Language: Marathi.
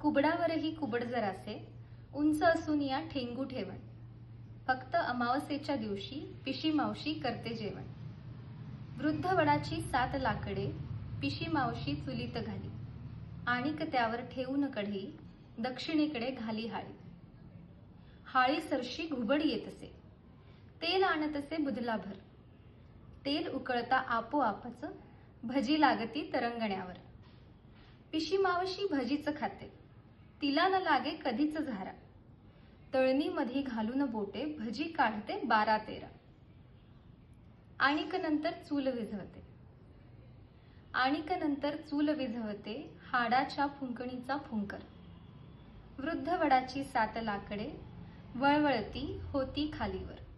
कुबडावरही कुबड जरासे उंच असून या ठेंगू ठेवण. फक्त अमावस्येच्या दिवशी पिशी मावशी करते जेवण. वृद्ध वडाची सात लाकडे पिशी मावशी चुलीत घाली. आणिक त्यावर ठेवून कढई दक्षिणेकडे घाली हाळी. हाळी सरशी घुबड येत असे. तेल आणत असे बुधलाभर तेल उकळता आपोआपच भजी लागती तरंगण्यावर. पिशी मावशी भजीचं खाते. तिला न लागे कधीच झारा. तळणीमध्ये घालून बोटे भजी काढते बारा तेरा. आणिक नंतर चूल विझवते. आणिक नंतर चूल विझवते हाडाच्या फुंकणीचा फुंकर. वृद्ध वडाची सात लाकडे वळवळती होती खालीवर.